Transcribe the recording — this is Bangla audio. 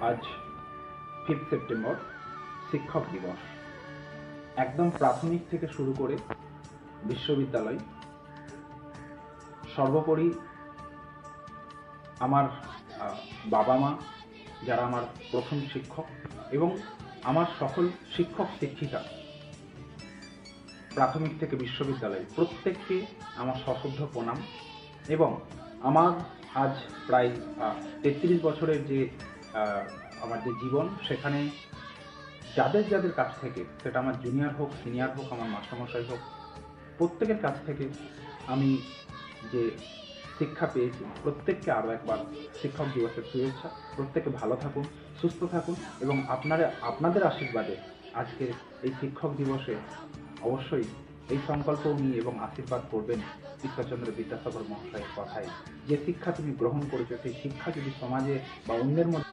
আজ ফিফথ সেপ্টেম্বর শিক্ষক দিবস। একদম প্রাথমিক থেকে শুরু করে বিশ্ববিদ্যালয়। সর্বোপরি আমার বাবা মা, যারা আমার প্রথম শিক্ষক এবং আমার সকল শিক্ষক শিক্ষিকা প্রাথমিক থেকে বিশ্ববিদ্যালয় প্রত্যেককে আমার সশ্রদ্ধ প্রণাম এবং আমার আজ প্রায় তেত্রিশ বছরের যে আমার যে জীবন, সেখানে যাদের যাদের কাছ থেকে, সেটা আমার জুনিয়র হোক সিনিয়র হোক, আমার মাস্টারমশাই হোক, প্রত্যেকের কাছ থেকে আমি যে শিক্ষা পেয়েছি, প্রত্যেককে আরও একবার শিক্ষক দিবসের শুভেচ্ছা। প্রত্যেকে ভালো থাকুন, সুস্থ থাকুন এবং আপনারা, আপনাদের আশীর্বাদে আজকে এই শিক্ষক দিবসে অবশ্যই এই সংকল্প নিয়ে এবং আশীর্বাদ করবেন ঈশ্বরচন্দ্র বিদ্যাসাগর মহাশয়ের কথায়। যে শিক্ষা তুমি গ্রহণ করেছ, সেই শিক্ষা যদি সমাজে বা অন্যের মধ্যে